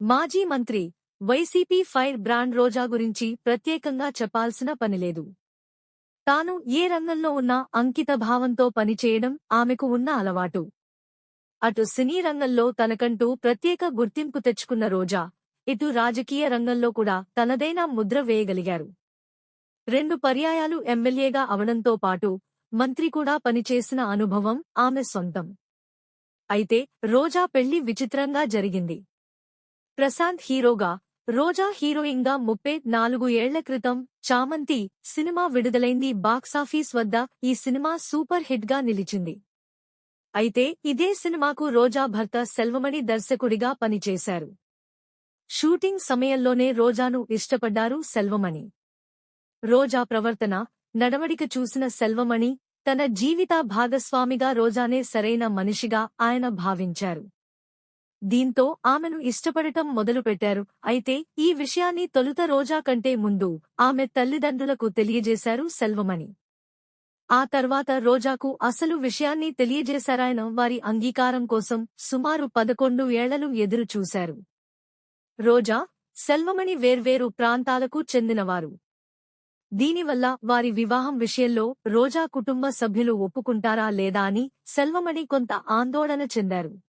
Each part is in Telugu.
మాజీ మంత్రి వైసీపీ ఫైర్ బ్రాండ్ రోజా గురించి ప్రత్యేకంగా చెప్పాల్సిన పనిలేదు తాను ఏ రంగంలో ఉన్నా అంకిత భావంతో పనిచేయడం ఆమెకు ఉన్న అలవాటు. అటు సినీ రంగంలో తనకంటూ ప్రత్యేక గుర్తింపు తెచ్చుకున్న రోజా ఇటు రాజకీయ రంగంలో కూడా తనదైన ముద్ర వేయగలిగారు. రెండు పర్యాయాలు ఎమ్మెల్యేగా అవడంతో పాటు మంత్రి కూడా పనిచేసిన అనుభవం ఆమె సొంతం. అయితే రోజా పెళ్ళి విచిత్రంగా జరిగింది. ప్రశాంత్ హీరోగా రోజా హీరోయిన్గా ముప్పై నాలుగు ఏళ్ళ క్రితం చామంతి సినిమా విడుదలైంది. బాక్సాఫీస్ వద్ద ఈ సినిమా సూపర్ హిట్గా నిలిచింది. అయితే ఇదే సినిమాకు రోజా భర్త సెల్వమణి దర్శకుడిగా పనిచేశారు. షూటింగ్ సమయంలోనే రోజాను ఇష్టపడ్డారు సెల్వమణి. రోజా ప్రవర్తన నడవడిక చూసిన సెల్వమణి తన జీవిత భాగస్వామిగా రోజానే సరైన మనిషిగా ఆయన భావించారు. దీంతో ఆమెను ఇష్టపడటం మొదలుపెట్టారు. అయితే ఈ విషయాన్ని తొలుత రోజా కంటే ముందు ఆమె తల్లిదండ్రులకు తెలియజేశారు సెల్వమణి. ఆ తర్వాత రోజాకు అసలు విషయాన్ని తెలియజేశారాయన వారి అంగీకారం కోసం సుమారు పదకొండు ఏళ్ళను ఎదురుచూశారు. రోజా సెల్వమణి వేర్వేరు ప్రాంతాలకు చెందినవారు. దీనివల్ల వారి వివాహం విషయంలో రోజా కుటుంబ సభ్యులు ఒప్పుకుంటారా లేదా అని సెల్వమణి కొంత ఆందోళన చెందారు.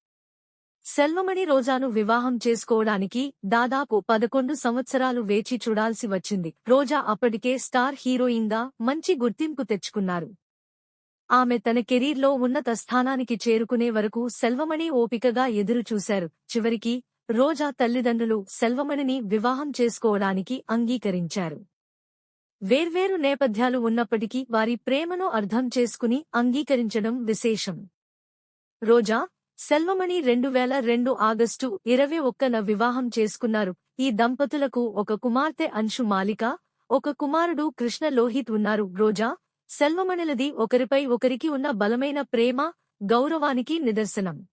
సెల్వమణి రోజాను వివాహం చేసుకోవడానికి దాదాపు పదకొండు సంవత్సరాలు వేచి చూడాల్సి వచ్చింది. రోజా అప్పటికే స్టార్ హీరోయిన్గా మంచి గుర్తింపు తెచ్చుకున్నారు. ఆమె తన కెరీర్లో ఉన్నత స్థానానికి చేరుకునే వరకు సెల్వమణి ఓపికగా ఎదురుచూశారు. చివరికి రోజా తల్లిదండ్రులు సెల్వమణిని వివాహం చేసుకోవడానికి అంగీకరించారు. వేర్వేరు నేపథ్యాలు ఉన్నప్పటికీ వారి ప్రేమను అర్థం చేసుకుని అంగీకరించడం విశేషం. రోజా సెల్వమణి రెండు వేల రెండు ఆగస్టు ఇరవై ఒక్కన వివాహం చేసుకున్నారు. ఈ దంపతులకు ఒక కుమార్తె అంశు మాలిక ఒక కుమారుడు కృష్ణ లోహిత్ ఉన్నారు. రోజా సెల్వమణిలది ఒకరిపై ఒకరికి ఉన్న బలమైన ప్రేమ గౌరవానికి నిదర్శనం.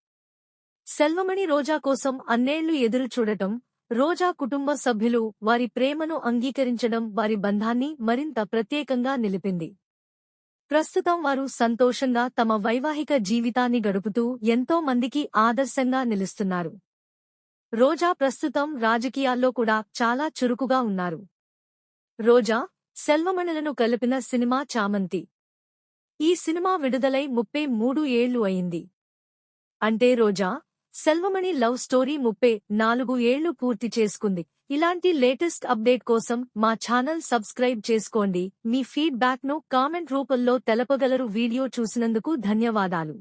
సెల్వమణి రోజా కోసం అన్నేళ్ళు ఎదురు చూడటం రోజా కుటుంబ సభ్యులు వారి ప్రేమను అంగీకరించడం వారి బంధాన్ని మరింత ప్రత్యేకంగా నిలిపింది. ప్రస్తుతం వారు సంతోషంగా తమ వైవాహిక జీవితాన్ని గడుపుతూ ఎంతో మందికి ఆదర్శంగా నిలుస్తున్నారు. రోజా ప్రస్తుతం రాజకీయాల్లో కూడా చాలా చురుకుగా ఉన్నారు. రోజా సెల్వమణులను కలిపిన సినిమా చామంతి. ఈ సినిమా విడుదలై ముప్పై మూడు ఏళ్ళు అయింది. అంటే రోజా సెల్వమణి లవ్ స్టోరీ ముప్పై నాలుగు ఏళ్ళు పూర్తి చేసుకుంది. ఇలాంటి లేటెస్ట్ అప్డేట్ కోసం మా ఛానల్ సబ్స్క్రైబ్ చేసుకోండి. మీ ఫీడ్బ్యాక్ను కామెంట్ రూపంలో తెలపగలరు. వీడియో చూసినందుకు ధన్యవాదాలు.